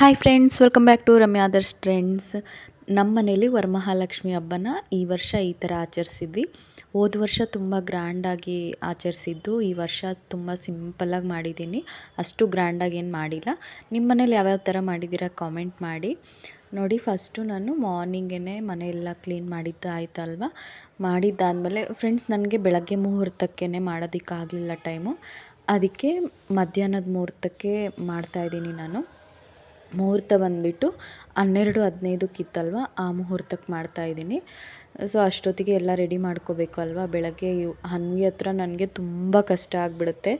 Hi friends welcome back to Ramya others trends ನಮ್ಮ ಮನೇಲಿ ವರಮಹಾಲಕ್ಷ್ಮಿ ಹಬ್ಬನ ಈ ವರ್ಷ ಈ ಥರ ಆಚರಿಸಿದ್ವಿ. ಹೋದ ವರ್ಷ ತುಂಬ ಗ್ರ್ಯಾಂಡಾಗಿ ಆಚರಿಸಿದ್ದು. ಈ ವರ್ಷ ತುಂಬ ಸಿಂಪಲ್ಲಾಗಿ ಮಾಡಿದ್ದೀನಿ. ಅಷ್ಟು ಗ್ರ್ಯಾಂಡಾಗಿ ಏನು ಮಾಡಿಲ್ಲ. ನಿಮ್ಮ ಮನೇಲಿ ಯಾವ್ಯಾವ ಥರ ಮಾಡಿದ್ದೀರಾ ಕಾಮೆಂಟ್ ಮಾಡಿ. ನೋಡಿ ಫಸ್ಟು ನಾನು ಮಾರ್ನಿಂಗೇ ಮನೆಯೆಲ್ಲ ಕ್ಲೀನ್ ಮಾಡಿದ್ದು ಆಯ್ತಲ್ವ? ಮಾಡಿದ್ದಾದಮೇಲೆ ಫ್ರೆಂಡ್ಸ್ ನನಗೆ ಬೆಳಗ್ಗೆ ಮುಹೂರ್ತಕ್ಕೇ ಮಾಡೋದಕ್ಕಾಗಲಿಲ್ಲ ಟೈಮು ಅದಕ್ಕೆ ಮಧ್ಯಾಹ್ನದ ಮುಹೂರ್ತಕ್ಕೆ ಮಾಡ್ತಾಯಿದ್ದೀನಿ ನಾನು. ಮುಹೂರ್ತ ಬಂದುಬಿಟ್ಟು ಹನ್ನೆರಡು ಹದಿನೈದಕ್ಕಿತ್ತಲ್ವ ಆ ಮುಹೂರ್ತಕ್ಕೆ ಮಾಡ್ತಾಯಿದ್ದೀನಿ ಸೊ, ಅಷ್ಟೊತ್ತಿಗೆ ಎಲ್ಲ ರೆಡಿ ಮಾಡ್ಕೋಬೇಕು ಅಲ್ವಾ? ಬೆಳಗ್ಗೆ ಹನ್ವಿ ಹತ್ರ ನನಗೆ ತುಂಬ ಕಷ್ಟ ಆಗಿಬಿಡುತ್ತೆ.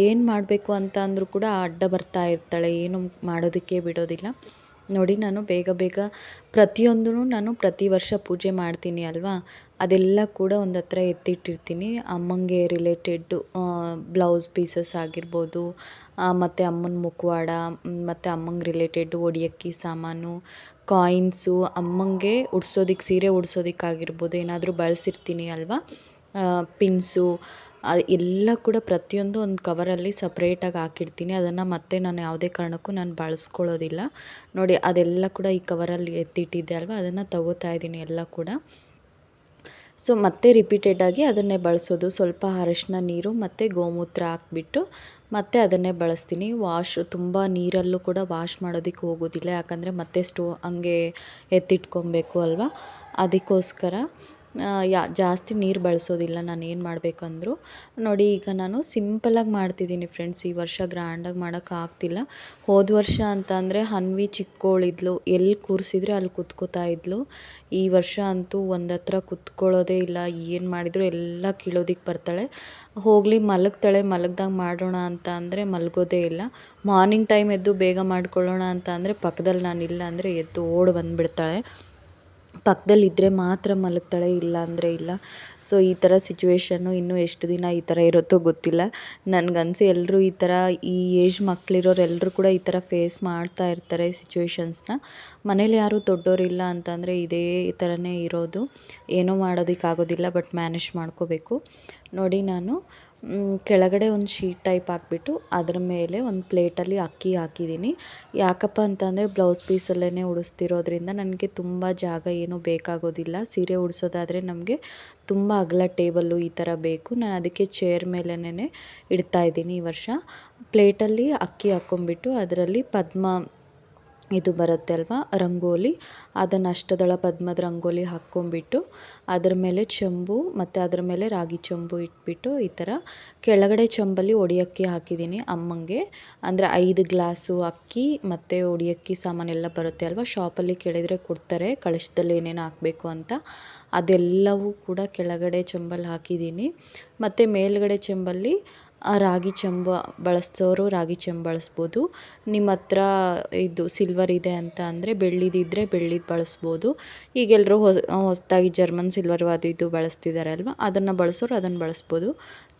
ಏನು ಮಾಡಬೇಕು ಅಂತ ಅಂದರೂ ಕೂಡ ಅಡ್ಡ ಬರ್ತಾ ಇರ್ತಾಳೆ, ಏನು ಮಾಡೋದಕ್ಕೆ ಬಿಡೋದಿಲ್ಲ. ನೋಡಿ ನಾನು ಬೇಗ ಬೇಗ ಪ್ರತಿಯೊಂದೂ ನಾನು ಪ್ರತಿ ವರ್ಷ ಪೂಜೆ ಮಾಡ್ತೀನಿ ಅಲ್ವಾ? ಅದೆಲ್ಲ ಕೂಡ ಒಂದು ಹತ್ರ ಎತ್ತಿಟ್ಟಿರ್ತೀನಿ. ಅಮ್ಮನಿಗೆ ರಿಲೇಟೆಡ್ಡು ಬ್ಲೌಸ್ ಪೀಸಸ್ ಆಗಿರ್ಬೋದು ಮತ್ತು ಅಮ್ಮನ ಮುಖವಾಡ ಮತ್ತು ಅಮ್ಮಂಗೆ ರಿಲೇಟೆಡ್ ಒಡಿಯಕ್ಕಿ ಸಾಮಾನು ಕಾಯಿನ್ಸು ಅಮ್ಮಂಗೆ ಉಡ್ಸೋದಕ್ಕೆ ಸೀರೆ ಉಡ್ಸೋದಕ್ಕಾಗಿರ್ಬೋದು ಏನಾದರೂ ಬಳಸಿರ್ತೀನಿ ಅಲ್ವಾ? ಪಿನ್ಸು ಎಲ್ಲ ಕೂಡ ಪ್ರತಿಯೊಂದು ಒಂದು ಕವರಲ್ಲಿ ಸಪ್ರೇಟಾಗಿ ಹಾಕಿರ್ತೀನಿ. ಅದನ್ನು ಮತ್ತೆ ನಾನು ಯಾವುದೇ ಕಾರಣಕ್ಕೂ ನಾನು ಬಳಸ್ಕೊಳ್ಳೋದಿಲ್ಲ. ನೋಡಿ, ಅದೆಲ್ಲ ಕೂಡ ಈ ಕವರಲ್ಲಿ ಎತ್ತಿಟ್ಟಿದ್ದೆ ಅಲ್ವಾ? ಅದನ್ನು ತಗೋತಾ ಇದ್ದೀನಿ ಎಲ್ಲ ಕೂಡ. ಸೊ ಮತ್ತೆ ರಿಪೀಟೆಡಾಗಿ ಅದನ್ನೇ ಬಳಸೋದು. ಸ್ವಲ್ಪ ಅರಶಿನ ನೀರು, ಮತ್ತು ಗೋಮೂತ್ರ ಹಾಕ್ಬಿಟ್ಟು ಮತ್ತೆ ಅದನ್ನೇ ಬಳಸ್ತೀನಿ. ವಾಶ್ ತುಂಬ ನೀರಲ್ಲೂ ಕೂಡ ವಾಶ್ ಮಾಡೋದಕ್ಕೆ ಹೋಗೋದಿಲ್ಲ. ಯಾಕಂದರೆ ಮತ್ತೆ ಸ್ಟೋ ಹಂಗೆ ಎತ್ತಿಟ್ಕೊಬೇಕು ಅಲ್ವಾ? ಅದಕ್ಕೋಸ್ಕರ. ಯಾ, ಜಾಸ್ತಿ ನೀರು ಬಳಸೋದಿಲ್ಲ. ನಾನು ಏನು ಮಾಡಬೇಕಂದ್ರು, ನೋಡಿ ಈಗ ನಾನು ಸಿಂಪಲಾಗಿ ಮಾಡ್ತಿದ್ದೀನಿ ಫ್ರೆಂಡ್ಸ್ ಈ ವರ್ಷ ಗ್ರ್ಯಾಂಡಾಗಿ ಮಾಡೋಕ್ಕಾಗ್ತಿಲ್ಲ ಹೋದ ವರ್ಷ ಅಂತ ಅಂದರೆ ಹನ್ವಿ ಚಿಕ್ಕೋಳಿದ್ಲು. ಎಲ್ಲಿ ಕೂರಿಸಿದ್ರೆ ಅಲ್ಲಿ ಕುತ್ಕೋತಾ ಇದ್ಲು. ಈ ವರ್ಷ ಅಂತೂ ಒಂದು ಹತ್ರ ಕುತ್ಕೊಳ್ಳೋದೇ ಇಲ್ಲ. ಏನು ಮಾಡಿದ್ರು ಎಲ್ಲ ಕೀಳೋದಿಕ್ಕೆ ಬರ್ತಾಳೆ. ಹೋಗಲಿ, ಮಲಗ್ತಾಳೆ. ಮಲಗ್ದಾಗ ಮಾಡೋಣ ಅಂತ ಅಂದರೆ ಮಲಗೋದೇ ಇಲ್ಲ. ಮಾರ್ನಿಂಗ್ ಟೈಮ್ ಎದ್ದು ಬೇಗ ಮಾಡ್ಕೊಳ್ಳೋಣ ಅಂತ ಅಂದರೆ ಪಕ್ಕದಲ್ಲಿ ನಾನು ಇಲ್ಲ ಅಂದರೆ ಎದ್ದು ಓಡಿ ಬಂದುಬಿಡ್ತಾಳೆ. ಪಕ್ಕದಲ್ಲಿದ್ದರೆ ಮಾತ್ರ ಮಲಗ್ತಾಳೆ ಇಲ್ಲ ಅಂದರೆ ಇಲ್ಲ. ಸೊ ಈ ಥರ ಸಿಚುವೇಶನ್ನು ಇನ್ನೂ ಎಷ್ಟು ದಿನ ಈ ಥರ ಇರುತ್ತೋ ಗೊತ್ತಿಲ್ಲ. ನನಗನ್ಸಿ ಎಲ್ಲರೂ ಈ ಥರ ಈ ಏಜ್ ಮಕ್ಕಳಿರೋರು ಎಲ್ಲರೂ ಕೂಡ ಈ ಥರ ಫೇಸ್ ಮಾಡ್ತಾ ಇರ್ತಾರೆ ಸಿಚುವೇಶನ್ಸ್ನ ಮನೇಲಿ ಯಾರೂ ದೊಡ್ಡೋರಿಲ್ಲ ಅಂತಂದರೆ ಇದೇ ಥರನೇ ಇರೋದು. ಏನೂ ಮಾಡೋದಕ್ಕಾಗೋದಿಲ್ಲ ಬಟ್ ಮ್ಯಾನೇಜ್ ಮಾಡ್ಕೋಬೇಕು. ನೋಡಿ ನಾನು ಕೆಳಗಡೆ ಒಂದು ಶೀಟ್ ಟೈಪ್ ಹಾಕ್ಬಿಟ್ಟು ಅದ್ರ ಮೇಲೆ ಒಂದು ಪ್ಲೇಟಲ್ಲಿ ಅಕ್ಕಿ ಹಾಕಿದ್ದೀನಿ. ಯಾಕಪ್ಪ ಅಂತಂದರೆ ಬ್ಲೌಸ್ ಪೀಸಲ್ಲೇ ಉಡಿಸ್ತಿರೋದ್ರಿಂದ ನನಗೆ ತುಂಬ ಜಾಗ ಏನೂ ಬೇಕಾಗೋದಿಲ್ಲ. ಸೀರೆ ಉಡಿಸೋದಾದರೆ ನಮಗೆ ತುಂಬ ಅಗಲ ಟೇಬಲ್ಲು ಈ ಥರ ಬೇಕು. ನಾನು ಅದಕ್ಕೆ ಚೇರ್ ಮೇಲೇನೆ ಇಡ್ತಾ ಇದ್ದೀನಿ ಈ ವರ್ಷ. ಪ್ಲೇಟಲ್ಲಿ ಅಕ್ಕಿ ಹಾಕ್ಕೊಂಬಿಟ್ಟು ಅದರಲ್ಲಿ ಪದ್ಮ ಇದು ಬರುತ್ತೆ ಅಲ್ವಾ? ರಂಗೋಲಿ. ಅದನ್ನು ಅಷ್ಟದಳ ಪದ್ಮದ ರಂಗೋಲಿ ಹಾಕ್ಕೊಂಬಿಟ್ಟು ಅದರ ಮೇಲೆ ಚೆಂಬು ಮತ್ತು ಅದರ ಮೇಲೆ ರಾಗಿ ಚೆಂಬು ಇಟ್ಬಿಟ್ಟು ಈ ಥರ ಕೆಳಗಡೆ ಚಂಬಲ್ಲಿ ಒಡಿಯಕ್ಕಿ ಹಾಕಿದ್ದೀನಿ ಅಮ್ಮಂಗೆ. ಅಂದರೆ ಐದು ಗ್ಲಾಸು ಅಕ್ಕಿ ಮತ್ತು ಒಡಿಯಕ್ಕಿ ಸಾಮಾನೆಲ್ಲ ಬರುತ್ತೆ ಅಲ್ವಾ? ಶಾಪಲ್ಲಿ ಕೇಳಿದರೆ ಕೊಡ್ತಾರೆ, ಕಳಶದಲ್ಲಿ ಏನೇನು ಹಾಕಬೇಕು ಅಂತ. ಅದೆಲ್ಲವೂ ಕೂಡ ಕೆಳಗಡೆ ಚೊಂಬಲ್ಲಿ ಹಾಕಿದ್ದೀನಿ. ಮತ್ತು ಮೇಲುಗಡೆ ಚೆಂಬಲ್ಲಿ ರಾಗಿ ಚೆಂಬು ಬಳಸೋರು ರಾಗಿ ಚೆಂಬು ಬಳಸ್ಬೋದು. ನಿಮ್ಮ ಹತ್ರ ಇದು ಸಿಲ್ವರ್ ಇದೆ ಅಂತ ಅಂದರೆ ಬೆಳ್ಳಿದಿದ್ದರೆ ಬೆಳ್ಳಿದು ಬಳಸ್ಬೋದು. ಈಗ ಎಲ್ಲರೂ ಹೊಸದಾಗಿ ಜರ್ಮನ್ ಸಿಲ್ವರ್ ಅದು ಇದು ಬಳಸ್ತಿದ್ದಾರೆ ಅಲ್ವಾ ಅದನ್ನು ಬಳಸೋರು ಅದನ್ನು ಬಳಸ್ಬೋದು.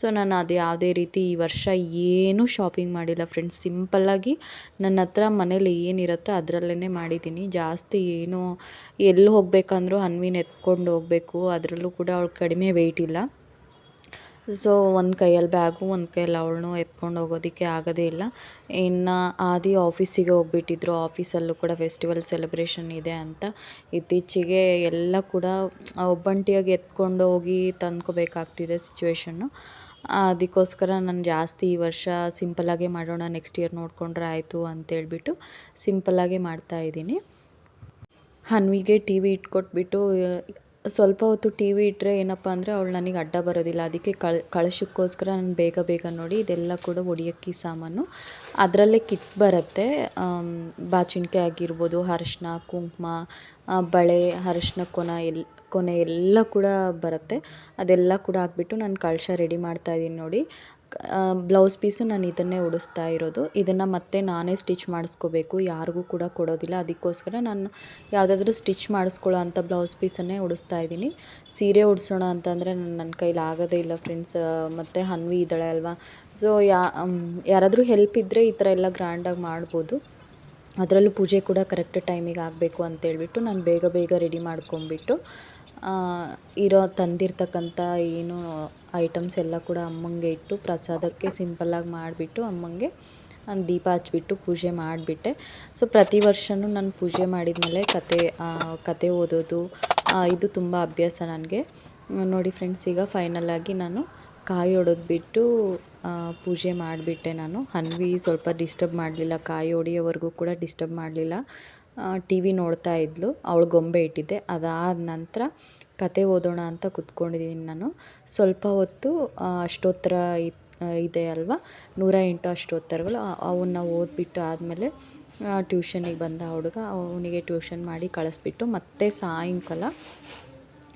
ಸೊ ನಾನು ಅದು ಯಾವುದೇ ರೀತಿ ಈ ವರ್ಷ ಏನೂ ಶಾಪಿಂಗ್ ಮಾಡಿಲ್ಲ ಫ್ರೆಂಡ್ಸ್ ಸಿಂಪಲ್ಲಾಗಿ ನನ್ನ ಹತ್ರ ಮನೇಲಿ ಏನಿರುತ್ತೋ ಅದರಲ್ಲೇ ಮಾಡಿದ್ದೀನಿ. ಜಾಸ್ತಿ ಏನು ಎಲ್ಲಿ ಹೋಗಬೇಕಂದ್ರೂ ಅನ್ವಿನ ಎತ್ಕೊಂಡು ಹೋಗಬೇಕು. ಅದರಲ್ಲೂ ಕೂಡ ಅವ್ಳು ಕಡಿಮೆ ವೆಯ್ಟ್ ಇಲ್ಲ. ಸೊ ಒಂದು ಕೈಯಲ್ಲಿ ಬ್ಯಾಗು, ಒಂದು ಕೈಯಲ್ಲಿ ಅವಳನ್ನೂ ಎತ್ಕೊಂಡು ಹೋಗೋದಕ್ಕೆ ಆಗೋದೇ ಇಲ್ಲ. ಇನ್ನು ಆದಿ ಆಫೀಸಿಗೆ ಹೋಗ್ಬಿಟ್ಟಿದ್ರು. ಆಫೀಸಲ್ಲೂ ಕೂಡ ಫೆಸ್ಟಿವಲ್ ಸೆಲೆಬ್ರೇಷನ್ ಇದೆ ಅಂತ. ಇತ್ತೀಚೆಗೆ ಎಲ್ಲ ಕೂಡ ಒಬ್ಬಂಟಿಯಾಗಿ ಎತ್ಕೊಂಡು ಹೋಗಿ ತಂದ್ಕೋಬೇಕಾಗ್ತಿದೆ ಸಿಚುವೇಶನ್ನು ಅದಕ್ಕೋಸ್ಕರ ನಾನು ಜಾಸ್ತಿ ಈ ವರ್ಷ ಸಿಂಪಲ್ಲಾಗೇ ಮಾಡೋಣ ನೆಕ್ಸ್ಟ್ ಇಯರ್ ನೋಡಿಕೊಂಡ್ರೆ ಆಯಿತು ಅಂತೇಳ್ಬಿಟ್ಟು ಸಿಂಪಲ್ಲಾಗೇ ಮಾಡ್ತಾಯಿದ್ದೀನಿ ಹನ್ವಿಗೆ ಟಿ ವಿ ಇಟ್ಕೊಟ್ಬಿಟ್ಟು ಸ್ವಲ್ಪ ಹೊತ್ತು ಟಿ ವಿ ಇಟ್ಟರೆ ಏನಪ್ಪ ಅಂದರೆ ಅವಳು ನನಗೆ ಅಡ್ಡ ಬರೋದಿಲ್ಲ. ಅದಕ್ಕೆ ಕಳ್, ಕಳಶಕ್ಕೋಸ್ಕರ ನಾನು ಬೇಗ ಬೇಗ ನೋಡಿ ಇದೆಲ್ಲ ಕೂಡ ಒಡಿಯಕ್ಕಿ ಸಾಮಾನು. ಅದರಲ್ಲೇ ಕಿಟ್ ಬರುತ್ತೆ. ಬಾಚಿಣಿಕೆ ಆಗಿರ್ಬೋದು, ಅರ್ಶಿನ, ಕುಂಕುಮ ಬಳೆ, ಅರ್ಶಿನ ಕೊನ ಎಲ್, ಕೊನೆ ಎಲ್ಲ ಕೂಡ ಬರುತ್ತೆ. ಅದೆಲ್ಲ ಕೂಡ ಹಾಕ್ಬಿಟ್ಟು ನಾನು ಕಳಶ ರೆಡಿ ಮಾಡ್ತಾಯಿದ್ದೀನಿ ನೋಡಿ. ಬ್ಲೌಸ್ ಪೀಸು ನಾನು ಇದನ್ನೇ ಉಡಿಸ್ತಾ ಇರೋದು. ಇದನ್ನು ಮತ್ತೆ ನಾನೇ ಸ್ಟಿಚ್ ಮಾಡಿಸ್ಕೋಬೇಕು. ಯಾರಿಗೂ ಕೂಡ ಕೊಡೋದಿಲ್ಲ. ಅದಕ್ಕೋಸ್ಕರ ನಾನು ಯಾವುದಾದ್ರೂ ಸ್ಟಿಚ್ ಮಾಡಿಸ್ಕೊಳ್ಳೋ ಅಂಥ ಬ್ಲೌಸ್ ಪೀಸನ್ನೇ ಉಡಿಸ್ತಾ ಇದ್ದೀನಿ. ಸೀರೆ ಉಡಿಸೋಣ ಅಂತಂದರೆ ನನ್ನ ಕೈಲಿ ಆಗೋದೇ ಇಲ್ಲ ಫ್ರೆಂಡ್ಸ್. ಮತ್ತು ಹನ್ವಿ ಇದ್ದಾಳೆ ಅಲ್ವಾ? ಸೊ ಯಾರಾದರೂ ಹೆಲ್ಪ್ ಇದ್ದರೆ ಈ ಥರ ಎಲ್ಲ ಗ್ರ್ಯಾಂಡಾಗಿ ಮಾಡ್ಬೋದು. ಅದರಲ್ಲೂ ಪೂಜೆ ಕೂಡ ಕರೆಕ್ಟ್ ಟೈಮಿಗೆ ಆಗಬೇಕು ಅಂತೇಳ್ಬಿಟ್ಟು ನಾನು ಬೇಗ ಬೇಗ ರೆಡಿ ಮಾಡ್ಕೊಂಬಿಟ್ಟು ಇರೋ ತಂದಿರ್ತಕ್ಕಂಥ ಏನು ಐಟಮ್ಸ್ ಎಲ್ಲ ಕೂಡ ಅಮ್ಮಂಗೆ ಇಟ್ಟು ಪ್ರಸಾದಕ್ಕೆ ಸಿಂಪಲ್ಲಾಗಿ ಮಾಡಿಬಿಟ್ಟು ಅಮ್ಮಂಗೆ ದೀಪ ಹಚ್ಬಿಟ್ಟು ಪೂಜೆ ಮಾಡಿಬಿಟ್ಟೆ. ಸೊ ಪ್ರತಿ ವರ್ಷವೂ ನಾನು ಪೂಜೆ ಮಾಡಿದ್ಮೇಲೆ ಕತೆ ಕತೆ ಓದೋದು ಇದು ತುಂಬ ಅಭ್ಯಾಸ ನನಗೆ. ನೋಡಿ ಫ್ರೆಂಡ್ಸ್ ಈಗ ಫೈನಲಾಗಿ ನಾನು ಕಾಯಿ ಬಿಟ್ಟು ಪೂಜೆ ಮಾಡಿಬಿಟ್ಟೆ ನಾನು. ಹನ್ವಿ ಸ್ವಲ್ಪ ಡಿಸ್ಟರ್ಬ್ ಮಾಡಲಿಲ್ಲ, ಕಾಯಿ ಒಡೆಯೋವರೆಗೂ ಕೂಡ ಡಿಸ್ಟರ್ಬ್ ಮಾಡಲಿಲ್ಲ. ಟಿ ವಿ ನೋಡ್ತಾ ಇದ್ಲು. ಅವಳು ಗೊಂಬೆ ಇಟ್ಟಿದ್ದೆ. ಅದಾದ ನಂತರ ಕತೆ ಓದೋಣ ಅಂತ ಕೂತ್ಕೊಂಡಿದ್ದೀನಿ ನಾನು. ಸ್ವಲ್ಪ ಹೊತ್ತು ಅಷ್ಟೋತ್ತರ ಇದೆ ಅಲ್ವಾ? ನೂರ ಎಂಟು ಅಷ್ಟೋತ್ತರಗಳು. ಅವನ್ನ ಓದಿಬಿಟ್ಟು ಆದಮೇಲೆ ಟ್ಯೂಷನಿಗೆ ಬಂದ ಹುಡುಗ ಅವನಿಗೆ ಟ್ಯೂಷನ್ ಮಾಡಿ ಕಳಿಸ್ಬಿಟ್ಟು ಮತ್ತೆ ಸಾಯಂಕಾಲ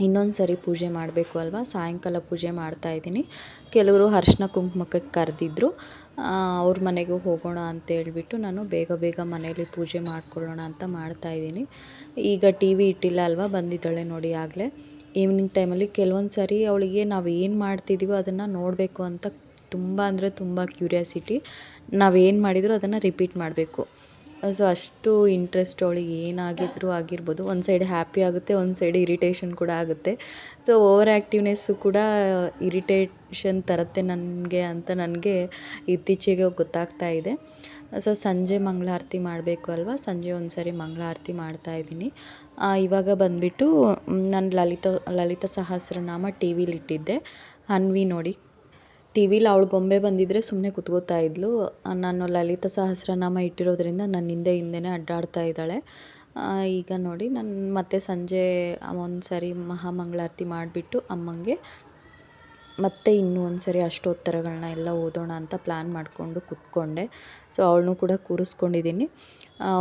ಇನ್ನೊಂದು ಸರಿ ಪೂಜೆ ಮಾಡಬೇಕು ಅಲ್ವಾ? ಸಾಯಂಕಾಲ ಪೂಜೆ ಮಾಡ್ತಾಯಿದ್ದೀನಿ ಕೆಲವರು ಅರ್ಶಿನ ಕುಂಕುಮಕ್ಕೆ ಕರೆದಿದ್ರು. ಅವ್ರ ಮನೆಗೂ ಹೋಗೋಣ ಅಂತೇಳ್ಬಿಟ್ಟು ನಾನು ಬೇಗ ಬೇಗ ಮನೇಲಿ ಪೂಜೆ ಮಾಡ್ಕೊಳ್ಳೋಣ ಅಂತ ಮಾಡ್ತಾಯಿದ್ದೀನಿ ಈಗ ಟಿ ವಿ ಇಟ್ಟಿಲ್ಲ ಅಲ್ವಾ? ಬಂದಿದ್ದಾಳೆ ನೋಡಿ ಆಗಲೇ. ಈವ್ನಿಂಗ್ ಟೈಮಲ್ಲಿ ಕೆಲವೊಂದು ಸಾರಿ ಅವಳಿಗೆ ನಾವು ಏನು ಮಾಡ್ತಿದ್ದೀವೋ ಅದನ್ನು ನೋಡಬೇಕು ಅಂತ ತುಂಬ ಅಂದರೆ ತುಂಬ ಕ್ಯೂರಿಯಾಸಿಟಿ ಏನು ಮಾಡಿದರೂ ಅದನ್ನು ರಿಪೀಟ್ ಮಾಡಬೇಕು. ಸೊ ಅಷ್ಟು ಇಂಟ್ರೆಸ್ಟ್ ಅವಳಿಗೆ ಏನಾಗಿದ್ರೂ ಆಗಿರ್ಬೋದು. ಒಂದು ಸೈಡ್ ಹ್ಯಾಪಿ ಆಗುತ್ತೆ, ಒಂದು ಸೈಡ್ ಇರಿಟೇಷನ್ ಕೂಡ ಆಗುತ್ತೆ. ಸೊ ಓವರ್ ಆ್ಯಕ್ಟಿವ್ನೆಸ್ಸು ಕೂಡ ಇರಿಟೇಷನ್ ತರುತ್ತೆ ನನಗೆ ಅಂತ ನನಗೆ ಇತ್ತೀಚೆಗೆ ಗೊತ್ತಾಗ್ತಾ ಇದೆ. ಸೊ ಸಂಜೆ ಮಂಗಳಾರತಿ ಮಾಡಬೇಕು ಅಲ್ವಾ? ಸಂಜೆ ಒಂದು ಸರಿ ಮಂಗಳಾರತಿ ಮಾಡ್ತಾಯಿದ್ದೀನಿ ಇವಾಗ ಬಂದುಬಿಟ್ಟು ನಾನು ಲಲಿತ ಲಲಿತ ಸಹಸ್ರನಾಮ ಟಿ ವಿಲಿಟ್ಟಿದ್ದೆ ಅನ್ವಿ ನೋಡಿ. ಟಿ ವಿಲಿ ಅವಳು ಗೊಂಬೆ ಬಂದಿದ್ದರೆ ಸುಮ್ಮನೆ ಕುತ್ಕೋತಾ ಇದ್ಲು. ನಾನು ಲಲಿತ ಸಹಸ್ರನಾಮ ಇಟ್ಟಿರೋದ್ರಿಂದ ನನ್ನ ಹಿಂದೆ ಹಿಂದೆನೆ ಅಡ್ಡಾಡ್ತಾ ಇದ್ದಾಳೆ. ಈಗ ನೋಡಿ, ನಾನು ಮತ್ತೆ ಸಂಜೆ ಒಂದು ಸರಿ ಮಹಾಮಂಗಳಾರತಿ ಮಾಡಿಬಿಟ್ಟು ಅಮ್ಮಂಗೆ ಮತ್ತೆ ಇನ್ನೂ ಒಂದು ಸರಿ ಅಷ್ಟೋತ್ತರಗಳನ್ನ ಎಲ್ಲ ಓದೋಣ ಅಂತ ಪ್ಲ್ಯಾನ್ ಮಾಡಿಕೊಂಡು ಕೂತ್ಕೊಂಡೆ. ಸೊ ಅವಳನ್ನೂ ಕೂಡ ಕೂರಿಸ್ಕೊಂಡಿದ್ದೀನಿ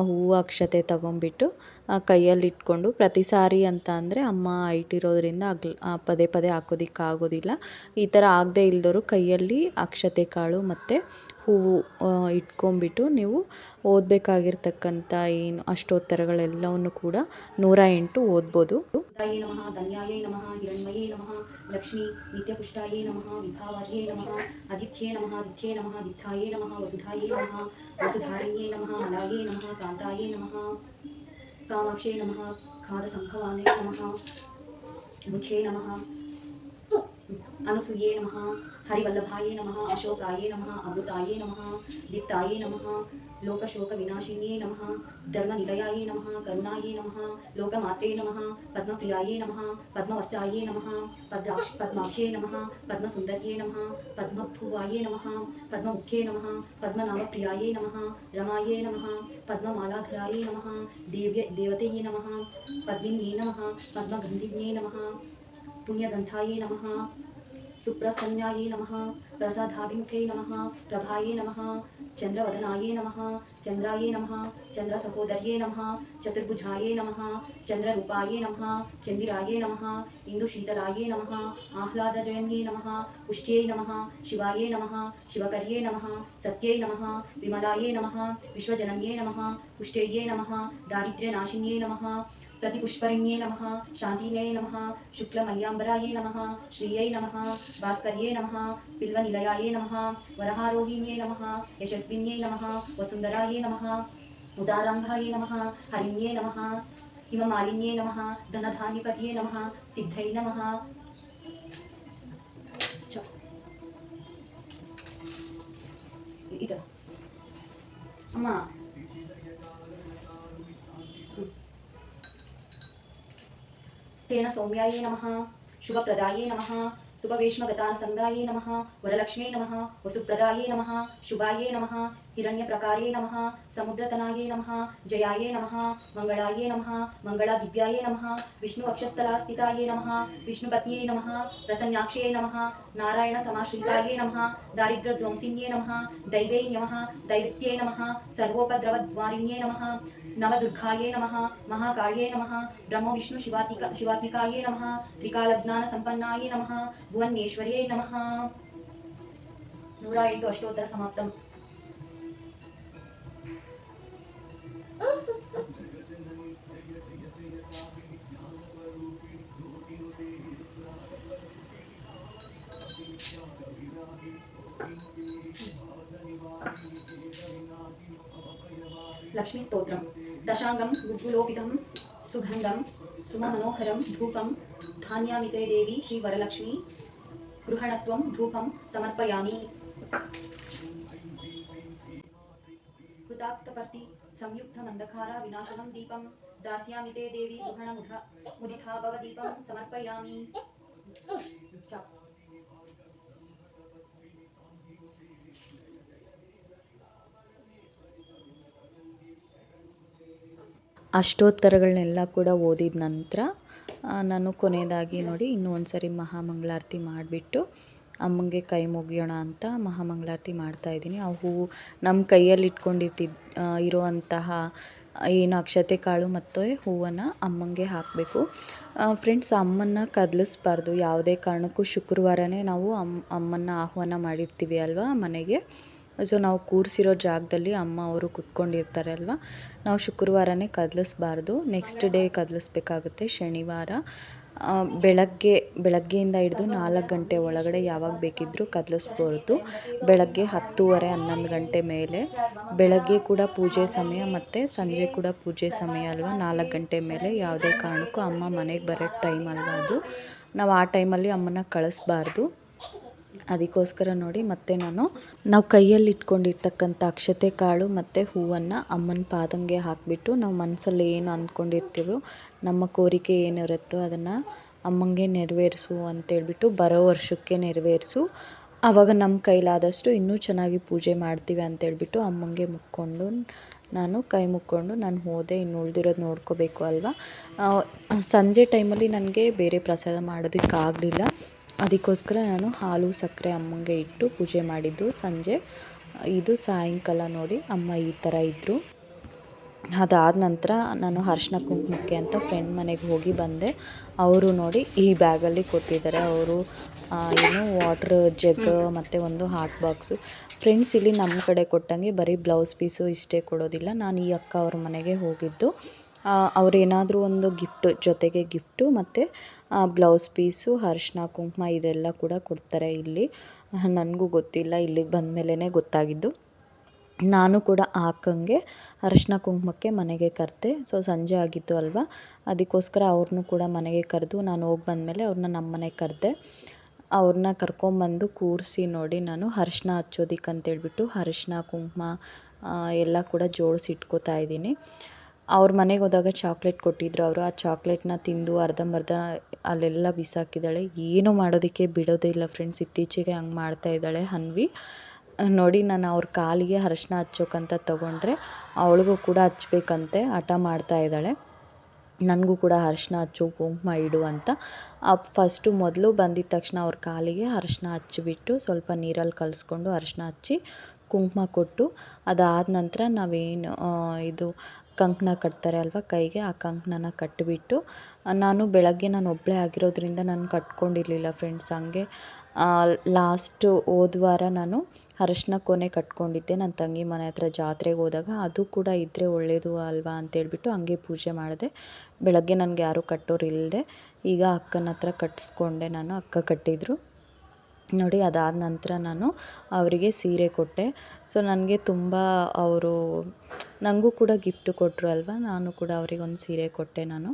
ಹೂವು ಅಕ್ಷತೆ ತಗೊಂಬಿಟ್ಟು ಕೈಯಲ್ಲಿ ಇಟ್ಕೊಂಡು ಪ್ರತಿ ಸಾರಿ ಅಂತ ಅಂದರೆ ಅಮ್ಮ ಐಟ್ ಇರೋದರಿಂದ ಅಗ್ಲ್ ಪದೇ ಪದೇ ಹಾಕೋದಿಕ್ಕಾಗೋದಿಲ್ಲ. ಈ ಥರ ಆಗದೇ ಇಲ್ದೋರು ಕೈಯಲ್ಲಿ ಅಕ್ಷತೆ ಕಾಳು ಮತ್ತು ಹೂವು ಇಟ್ಕೊಂಬಿಟ್ಟು ನೀವು ಓದಬೇಕಾಗಿರ್ತಕ್ಕಂಥ ಏನು ಅಷ್ಟೋತ್ತರಗಳೆಲ್ಲವನ್ನು ಕೂಡ ನೂರ ಎಂಟು ಓದ್ಬೋದು. ನಮಃ, ಧನ್ಯಾಯೇ ನಮಃ, ಹಿರಣ್ಮಯೇ ನಮಃ ನಮಃ ನಮಃ ಕಾಮಾಕ್ಷೇ ನಮಃ ನಮಃ ಬುಧೇ ನಮಃ अनसूये नम, हरिवल्लभाय नम, अशोकाय नम, अमृताय नम वित्ताय नम लोकशोक विनाशिने नम नमः, करुणाय नमः लोकमाते नम, पद्मप्रियाय नम, पद्मवस्त्राय नम पद्राक्ष पद्माक्षे नम, पद्मसुन्दर्ये नम पद्मुवाये नम, पद्ममुख्ये नम, पद्मनामप्रियाय नम, रमाय नम पद्ममालाधराय नम दिव्य देवतये नम पद्मे नम, पद्मगन्धिन्ये नम पुण्यगन्धाय नमः। सुप्रसन्नायै नमः। प्रसादाभिमुखे नमः। प्रभायै नमः। चन्द्रवदनायै नमः। चन्द्रायै नमः। चन्द्रसहोदर्ये नमः। चतुर्भुजायै नमः। चन्द्ररूपायै नमः। चन्दिरायै नमः। इन्दुशीतलायै नमः। आह्लादजयन्यै नमः। पुष्ट्यै नमः। शिवायै नमः। शिवकर्ये नमः। सत्यै नमः। विमलायै नमः। विश्वजनन्ये नमः। पुष्ट्यै नमः। दारिद्र्यनाशिन्यै नमः। प्रतिपुष्परिण्ये नमः, शान्तिने नमः शुक्लमल्याम्बरायै नमः, श्रियै नमः, भास्कर्यै नमः, पिल्वनिलयाये नमः, वरहारोहिण्यै नमः, यशस्विन्ये नमः, वसुन्धरायै नमः, उदारम्भायै नमः, हरिण्ये नमः, हिममालिन्ये नमः धनधान्यपतये नमः, सिद्धये नमः। इदम्। अम्मा। तेन सौम्याय नम नमः शुभप्रदाये नमः शुभवेश्मगतानसन्दाये नम वरलक्ष्म्यै नम वसुप्रदाये नम शुभाये नमः। हिरण्यप्रकारे नमः समुद्रतनाये नमः जयाये नमः मङ्गलाये नमः मङ्गलादिव्याये नमः विष्णु अक्षस्थलास्थिताये नमः विष्णुपत्न्यै नमः प्रसन्नाक्षये नमः नारायणसमाश्रिताये नमः दारिद्र्यध्वंसिन्ये नमः दैवे नमः दैवित्ये नमः सर्वोपद्रवद्वारिण्ये नमः नवदुर्गाये नमः महाकाल्ये नमः ब्रह्म विष्णु शिवात्मिका शिवात्मिकाये नमः त्रिकालज्ञानसम्पन्नाये नमः भुवन्नेश्वर्ये नमः ನೂರ ಎಂಟು ಅಷ್ಟೋತ್ತರ ಸಮಾಪ್ತಂ లక్ష్మీ స్తోత్రం. దశాంగం గుగ్గులోపితం సుగంధం సుమమనోహరం ధూపం ధాన్యామితే దేవి శ్రీ వరలక్ష్మి గృహణత్వం ధూపం సమర్పయామి. కృతాప్తపర్తి సంయుక్త మందకార వినాశనం దీపం దాస్యామితే దేవి గృహణముధ ముదితా దీపం సమర్పయామి ಅಷ್ಟೋತ್ತರಗಳನ್ನೆಲ್ಲ ಕೂಡ ಓದಿದ ನಂತರ ನಾನು ಕೊನೆಯದಾಗಿ ನೋಡಿ ಇನ್ನೂ ಒಂದು ಸರಿ ಮಹಾಮಂಗಳಾರತಿ ಮಾಡಿಬಿಟ್ಟು ಅಮ್ಮಂಗೆ ಕೈ ಮುಗಿಯೋಣ ಅಂತ ಮಹಾಮಂಗಳಾರತಿ ಮಾಡ್ತಾಯಿದ್ದೀನಿ ಆ ಹೂವು ನಮ್ಮ ಕೈಯಲ್ಲಿ ಇಟ್ಕೊಂಡಿರ್ತಿದ್ ಇರುವಂತಹ ಏನು ಅಕ್ಷತೆ ಕಾಳು ಮತ್ತು ಹೂವನ್ನು ಅಮ್ಮಂಗೆ ಹಾಕಬೇಕು. ಫ್ರೆಂಡ್ಸ್ ಅಮ್ಮನ್ನ ಕದಲಿಸ್ಬಾರ್ದು. ಯಾವುದೇ ಕಾರಣಕ್ಕೂ ಶುಕ್ರವಾರನೇ ನಾವು ಅಮ್ಮ ಅಮ್ಮನ್ನ ಆಹ್ವಾನ ಮಾಡಿರ್ತೀವಿ ಅಲ್ವಾ ಮನೆಗೆ? ಸೊ ನಾವು ಕೂರಿಸಿರೋ ಜಾಗದಲ್ಲಿ ಅಮ್ಮ ಅವರು ಕುತ್ಕೊಂಡಿರ್ತಾರೆ ಅಲ್ವಾ? ನಾವು ಶುಕ್ರವಾರನೇ ಕದಲಿಸ್ಬಾರ್ದು. ನೆಕ್ಸ್ಟ್ ಡೇ ಕದಲಿಸ್ಬೇಕಾಗುತ್ತೆ ಶನಿವಾರ. ಬೆಳಗ್ಗೆ, ಬೆಳಗ್ಗೆಯಿಂದ ಹಿಡಿದು ನಾಲ್ಕು ಗಂಟೆ ಒಳಗಡೆ ಯಾವಾಗ ಬೇಕಿದ್ದರೂ ಕದಲಿಸ್ಬೋದು ಬೆಳಗ್ಗೆ ಹತ್ತೂವರೆ, ಹನ್ನೊಂದು ಗಂಟೆ ಮೇಲೆ. ಬೆಳಗ್ಗೆ ಕೂಡ ಪೂಜೆ ಸಮಯ ಮತ್ತು ಸಂಜೆ ಕೂಡ ಪೂಜೆ ಸಮಯ ಅಲ್ವಾ? ನಾಲ್ಕು ಗಂಟೆ ಮೇಲೆ ಯಾವುದೇ ಕಾರಣಕ್ಕೂ ಅಮ್ಮ ಮನೆಗೆ ಬರೋ ಟೈಮ್ ಅಲ್ವಾ ಅದು? ನಾವು ಆ ಟೈಮಲ್ಲಿ ಅಮ್ಮನ ಕಳಿಸ್ಬಾರ್ದು. ಅದಕ್ಕೋಸ್ಕರ ನೋಡಿ, ಮತ್ತೆ ನಾನು ನಾವು ಕೈಯಲ್ಲಿ ಇಟ್ಕೊಂಡಿರ್ತಕ್ಕಂಥ ಅಕ್ಷತೆ ಕಾಳು ಮತ್ತು ಹೂವನ್ನು ಅಮ್ಮನ ಪಾದಂಗೆ ಹಾಕಿಬಿಟ್ಟು ನಾವು ಮನಸ್ಸಲ್ಲಿ ಏನು ಅಂದ್ಕೊಂಡಿರ್ತೀವೋ ನಮ್ಮ ಕೋರಿಕೆ ಏನಿರುತ್ತೋ ಅದನ್ನು ಅಮ್ಮಂಗೆ ನೆರವೇರಿಸು ಅಂತೇಳ್ಬಿಟ್ಟು ಬರೋ ವರ್ಷಕ್ಕೆ ನೆರವೇರಿಸು. ಆವಾಗ ನಮ್ಮ ಕೈಲಾದಷ್ಟು ಇನ್ನೂ ಚೆನ್ನಾಗಿ ಪೂಜೆ ಮಾಡ್ತೀವಿ ಅಂತೇಳ್ಬಿಟ್ಟು ಅಮ್ಮಂಗೆ ಮುಕ್ಕೊಂಡು, ನಾನು ಕೈ ಮುಕ್ಕೊಂಡು ನಾನು ಹೋದೆ ಇನ್ನು ಉಳಿದಿರೋದು ನೋಡ್ಕೋಬೇಕು ಅಲ್ವಾ? ಸಂಜೆ ಟೈಮಲ್ಲಿ ನನಗೆ ಬೇರೆ ಪ್ರಸಾದ ಮಾಡೋದಕ್ಕಾಗಲಿಲ್ಲ. ಅದಕ್ಕೋಸ್ಕರ ನಾನು ಹಾಲು, ಸಕ್ಕರೆ ಅಮ್ಮಂಗೆ ಇಟ್ಟು ಪೂಜೆ ಮಾಡಿದ್ದು ಸಂಜೆ. ಇದು ಸಾಯಂಕಾಲ ನೋಡಿ ಅಮ್ಮ ಈ ಥರ ಇದ್ದರು ಅದಾದ ನಂತರ ನಾನು ಅರ್ಶಿನ ಕುಂಕುಮಕ್ಕೆ ಅಂತ ಫ್ರೆಂಡ್ ಮನೆಗೆ ಹೋಗಿ ಬಂದೆ. ಅವರು ನೋಡಿ ಈ ಬ್ಯಾಗಲ್ಲಿ ಕೊಟ್ಟಿದ್ದಾರೆ. ಅವರು ಏನು ವಾಟ್ರ್ ಜಗ್ ಮತ್ತು ಒಂದು ಹಾಟ್ ಬಾಕ್ಸು ಫ್ರೆಂಡ್ಸ್ ಇಲ್ಲಿ ನಮ್ಮ ಕಡೆ ಕೊಟ್ಟಂಗೆ ಬರೀ ಬ್ಲೌಸ್ ಪೀಸು ಇಷ್ಟೇ ಕೊಡೋದಿಲ್ಲ. ನಾನು ಈ ಅಕ್ಕ ಅವ್ರ ಮನೆಗೆ ಹೋಗಿದ್ದು. ಅವ್ರೇನಾದರೂ ಒಂದು ಗಿಫ್ಟ್ ಜೊತೆಗೆ ಗಿಫ್ಟು ಮತ್ತು ಬ್ಲೌಸ್ ಪೀಸು, ಅರ್ಶಿನ, ಕುಂಕುಮ ಇದೆಲ್ಲ ಕೂಡ ಕೊಡ್ತಾರೆ ಇಲ್ಲಿ. ನನಗೂ ಗೊತ್ತಿಲ್ಲ, ಇಲ್ಲಿಗೆ ಬಂದ ಮೇಲೇ ಗೊತ್ತಾಗಿದ್ದು. ನಾನು ಕೂಡ ಹಾಕಂಗೆ ಅರಶಿನ, ಕುಂಕುಮಕ್ಕೆ ಮನೆಗೆ ಕರೆದೆ. ಸೊ, ಸಂಜೆ ಆಗಿತ್ತು ಅಲ್ವಾ? ಅದಕ್ಕೋಸ್ಕರ ಅವ್ರನ್ನೂ ಕೂಡ ಮನೆಗೆ ಕರೆದು ನಾನು ಹೋಗಿ ಬಂದಮೇಲೆ ಅವ್ರನ್ನ ನಮ್ಮ ಮನೆಗೆ ಕರೆದೆ. ಅವ್ರನ್ನ ಕರ್ಕೊಂಬಂದು ಕೂರಿಸಿ ನೋಡಿ ನಾನು ಅರ್ಶಿನ ಹಚ್ಚೋದಿಕ್ಕೆ ಅಂತೇಳ್ಬಿಟ್ಟು ಅರಶಿನ, ಕುಂಕುಮ ಎಲ್ಲ ಕೂಡ ಜೋಡಿಸಿ ಇಟ್ಕೋತಾ ಇದ್ದೀನಿ. ಅವ್ರ ಮನೆಗೆ ಹೋದಾಗ ಚಾಕ್ಲೇಟ್ ಕೊಟ್ಟಿದ್ರು ಅವರು. ಆ ಚಾಕ್ಲೇಟ್ನ ತಿಂದು ಅರ್ಧಂಬರ್ಧ ಅಲ್ಲೆಲ್ಲ ಬಿಸಾಕಿದ್ದಾಳೆ. ಏನೂ ಮಾಡೋದಕ್ಕೆ ಬಿಡೋದೇ ಇಲ್ಲ ಫ್ರೆಂಡ್ಸ್. ಇತ್ತೀಚೆಗೆ ಹಂಗೆ ಮಾಡ್ತಾ ಇದ್ದಾಳೆ ಹನ್ವಿ ನೋಡಿ ನಾನು ಅವ್ರ ಕಾಲಿಗೆ ಅರಶಿನ ಹಚ್ಚೋಕ್ಕಂತ ತೊಗೊಂಡ್ರೆ ಅವಳಿಗೂ ಕೂಡ ಹಚ್ಬೇಕಂತೆ. ಹಠ ಮಾಡ್ತಾ ಇದ್ದಾಳೆ. ನನಗೂ ಕೂಡ ಅರಶಿನ ಹಚ್ಚು ಕುಂಕುಮ ಇಡು ಅಂತ. ಫಸ್ಟು ಮೊದಲು ಬಂದಿದ್ದ ತಕ್ಷಣ ಅವ್ರ ಕಾಲಿಗೆ ಅರಶಿನ ಹಚ್ಚಿಬಿಟ್ಟು ಸ್ವಲ್ಪ ನೀರಲ್ಲಿ ಕಲಿಸ್ಕೊಂಡು ಅರಶಿನ ಹಚ್ಚಿ ಕುಂಕುಮ ಕೊಟ್ಟು ಅದಾದ ನಂತರ ನಾವೇನು ಇದು ಕಂಕಣ ಕಟ್ತಾರೆ ಅಲ್ವಾ ಕೈಗೆ, ಆ ಕಂಕಣನ ಕಟ್ಟಿಬಿಟ್ಟು ನಾನು ಬೆಳಗ್ಗೆ ನಾನು ಒಬ್ಬಳೇ ಆಗಿರೋದ್ರಿಂದ ನಾನು ಕಟ್ಕೊಂಡಿರಲಿಲ್ಲ ಫ್ರೆಂಡ್ಸ್ ಹಂಗೆ. ಲಾಸ್ಟು ಹೋದ ವಾರ ನಾನು ಅರಶಿನ ಕೊನೆ ಕಟ್ಕೊಂಡಿದ್ದೆ. ನನ್ನ ತಂಗಿ ಮನೆ ಹತ್ರ ಜಾತ್ರೆಗೆ ಹೋದಾಗ ಅದು ಕೂಡ ಇದ್ದರೆ ಒಳ್ಳೆಯದು ಅಲ್ವಾ ಅಂತೇಳ್ಬಿಟ್ಟು ಹಂಗೆ ಪೂಜೆ ಮಾಡಿದೆ. ಬೆಳಗ್ಗೆ ನನಗೆ ಯಾರೂ ಕಟ್ಟೋರು ಇಲ್ಲದೆ ಈಗ ಅಕ್ಕನ ಹತ್ರ ಕಟ್ಟಿಸ್ಕೊಂಡೆ ನಾನು, ಅಕ್ಕ ಕಟ್ಟಿದ್ರು. ನೋಡಿ ಅದಾದ ನಂತರ ನಾನು ಅವರಿಗೆ ಸೀರೆ ಕೊಟ್ಟೆ. ಸೊ ನನಗೆ ತುಂಬ ಅವರು ನನಗೂ ಕೂಡ ಗಿಫ್ಟು ಕೊಟ್ಟರು ಅಲ್ವಾ? ನಾನು ಕೂಡ ಅವ್ರಿಗೆ ಒಂದು ಸೀರೆ ಕೊಟ್ಟೆ ನಾನು.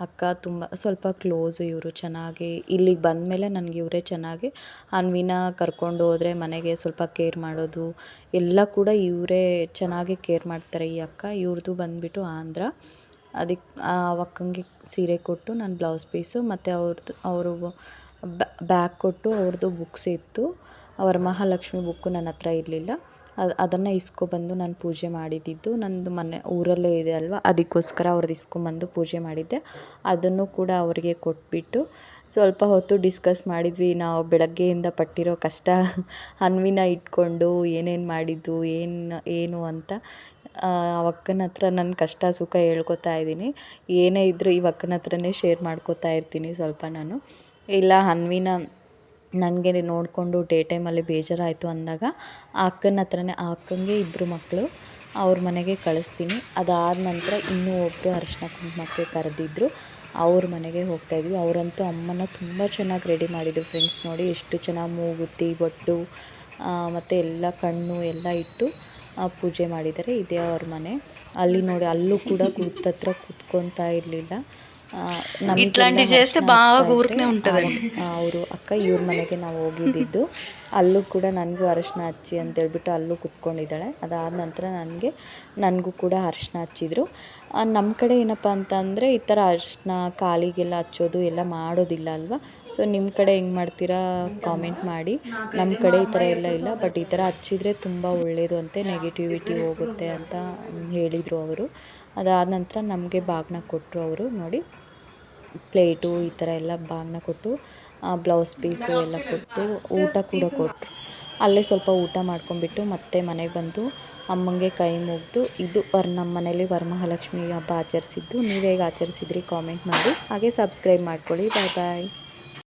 ಅಕ್ಕ ತುಂಬ, ಸ್ವಲ್ಪ ಕ್ಲೋಸು ಇವರು, ಚೆನ್ನಾಗಿ ಇಲ್ಲಿಗೆ ಬಂದಮೇಲೆ ನನಗೆ ಇವರೇ ಚೆನ್ನಾಗಿ ಅನ್ವಿನ ಕರ್ಕೊಂಡು ಹೋದರೆ ಮನೆಗೆ ಸ್ವಲ್ಪ ಕೇರ್ ಮಾಡೋದು, ಎಲ್ಲ ಕೂಡ ಇವರೇ ಚೆನ್ನಾಗಿ ಕೇರ್ ಮಾಡ್ತಾರೆ ಈ ಅಕ್ಕ. ಇವ್ರದ್ದು ಬಂದುಬಿಟ್ಟು ಆಂಧ್ರ. ಅದಕ್ಕೆ ಆ ಅಕ್ಕಂಗೆ ಸೀರೆ ಕೊಟ್ಟು ನಾನು ಬ್ಲೌಸ್ ಪೀಸು ಮತ್ತು ಅವ್ರದ್ದು ಅವರು ಬ್ಯಾಗ್ ಕೊಟ್ಟು ಅವ್ರದ್ದು ಬುಕ್ಸ್ ಇತ್ತು. ಅವರ ಮಹಾಲಕ್ಷ್ಮಿ ಬುಕ್ಕು ನನ್ನ ಹತ್ರ ಇರಲಿಲ್ಲ. ಅದು, ಅದನ್ನು ಇಸ್ಕೊಬಂದು ನಾನು ಪೂಜೆ ಮಾಡಿದ್ದಿದ್ದು ನನ್ನದು ಮನೆ, ಊರಲ್ಲೇ ಇದೆ ಅಲ್ವಾ? ಅದಕ್ಕೋಸ್ಕರ ಅವ್ರದ್ದು ಇಸ್ಕೊಂಬಂದು ಪೂಜೆ ಮಾಡಿದ್ದೆ. ಅದನ್ನು ಕೂಡ ಅವರಿಗೆ ಕೊಟ್ಬಿಟ್ಟು ಸ್ವಲ್ಪ ಹೊತ್ತು ಡಿಸ್ಕಸ್ ಮಾಡಿದ್ವಿ. ನಾವು ಬೆಳಗ್ಗೆಯಿಂದ ಪಟ್ಟಿರೋ ಕಷ್ಟ ಹನ್ವಿನ ಇಟ್ಕೊಂಡು ಏನೇನು ಮಾಡಿದ್ದು, ಏನು ಏನು ಅಂತ. ಅವಕ್ಕನ ಹತ್ರ ನನ್ನ ಕಷ್ಟ, ಸುಖ ಹೇಳ್ಕೊತಾ ಇದ್ದೀನಿ. ಏನೇ ಇದ್ದರೂ ಈ ಅಕ್ಕನ ಹತ್ರನೇ ಶೇರ್ ಮಾಡ್ಕೊತಾ ಇರ್ತೀನಿ ಸ್ವಲ್ಪ ನಾನು. ಇಲ್ಲ, ಅನ್ವಿನ ನನಗೆ ನೋಡಿಕೊಂಡು ಡೇ ಟೈಮಲ್ಲಿ ಬೇಜಾರಾಯಿತು ಅಂದಾಗ ಆ ಅಕ್ಕನ ಹತ್ರನೇ, ಆ ಅಕ್ಕನಿಗೆ ಇಬ್ಬರು ಮಕ್ಕಳು ಅವ್ರ ಮನೆಗೆ ಕಳಿಸ್ತೀನಿ. ಅದಾದ ನಂತರ ಇನ್ನೂ ಒಬ್ಬರು ಅರಶಿನ ಕುಂಕುಮಕ್ಕೆ ಕರೆದಿದ್ರು. ಅವ್ರ ಮನೆಗೆ ಹೋಗ್ತಾಯಿದ್ವಿ ಅವರಂತೂ ಅಮ್ಮನ ತುಂಬ ಚೆನ್ನಾಗಿ ರೆಡಿ ಮಾಡಿದ್ರು ಫ್ರೆಂಡ್ಸ್ ನೋಡಿ. ಎಷ್ಟು ಚೆನ್ನಾಗಿ ಮೂಗುತ್ತಿ, ಬೊಟ್ಟು ಮತ್ತು ಎಲ್ಲ ಕಣ್ಣು ಎಲ್ಲ ಇಟ್ಟು ಪೂಜೆ ಮಾಡಿದ್ದಾರೆ. ಇದೇ ಅವ್ರ ಮನೆ. ಅಲ್ಲಿ ನೋಡಿ, ಅಲ್ಲೂ ಕೂಡ ಗುರುತತ್ರ ಕೂತ್ಕೊತಾ ಇರಲಿಲ್ಲ. ఇట్లాంటివి చేస్తే బాగా ఊరికనే ಅವರು ಅಕ್ಕ ಇವ್ರ ಮನೆಗೆ ನಾವು ಹೋಗಿದ್ದಿದ್ದು. ಅಲ್ಲೂ ಕೂಡ ನನಗೂ ಅರಶಿನ ಹಚ್ಚಿ ಅಂತ ಹೇಳ್ಬಿಟ್ಟು ಅಲ್ಲೂ ಕುತ್ಕೊಂಡಿದ್ದಾಳೆ. ಅದಾದ ನಂತರ ನನಗೆ ನನಗೂ ಕೂಡ ಅರಶಿನ ಹಚ್ಚಿದ್ರು. ನಮ್ಮ ಕಡೆ ಏನಪ್ಪ ಅಂತಂದರೆ ಈ ಥರ ಅರಶಿನ ಕಾಲಿಗೆಲ್ಲ ಹಚ್ಚೋದು ಎಲ್ಲ ಮಾಡೋದಿಲ್ಲ ಅಲ್ವಾ? ಸೊ ನಿಮ್ಮ ಕಡೆ ಹೆಂಗೆ ಮಾಡ್ತೀರಾ? ಕಾಮೆಂಟ್ ಮಾಡಿ. ನಮ್ಮ ಕಡೆ ಈ ಥರ ಎಲ್ಲ ಇಲ್ಲ ಬಟ್ ಈ ಥರ ಹಚ್ಚಿದ್ರೆ ತುಂಬ ಒಳ್ಳೆಯದು ಅಂತೆ ನೆಗೆಟಿವಿಟಿ ಹೋಗುತ್ತೆ ಅಂತ ಹೇಳಿದರು ಅವರು. ಅದಾದ ನಂತರ ನಮಗೆ ಬಾಗಿನ ಕೊಟ್ಟರು ಅವರು ನೋಡಿ. ಪ್ಲೇಟು ಈ ಥರ ಎಲ್ಲ ಬಾಗಿನ ಕೊಟ್ಟು ಬ್ಲೌಸ್ ಪೀಸು ಎಲ್ಲ ಕೊಟ್ಟು, ಊಟ ಕೂಡ ಕೊಟ್ಟರು ಅಲ್ಲೇ ಸ್ವಲ್ಪ ಊಟ ಮಾಡ್ಕೊಂಬಿಟ್ಟು ಮತ್ತೆ ಮನೆಗೆ ಬಂದು ಅಮ್ಮಂಗೆ ಕೈ ಮುಗಿದು, ಇದು ವರ್ ನಮ್ಮ ಮನೇಲಿ ವರಮಹಾಲಕ್ಷ್ಮಿ ಹಬ್ಬ ಆಚರಿಸಿದ್ದು, ನೀವು ಹೇಗೆ ಆಚರಿಸಿದ್ರಿ ಕಾಮೆಂಟ್ ಮಾಡಿ, ಹಾಗೆ ಸಬ್ಸ್ಕ್ರೈಬ್ ಮಾಡ್ಕೊಳ್ಳಿ ಬಾಯ್ ಬಾಯ್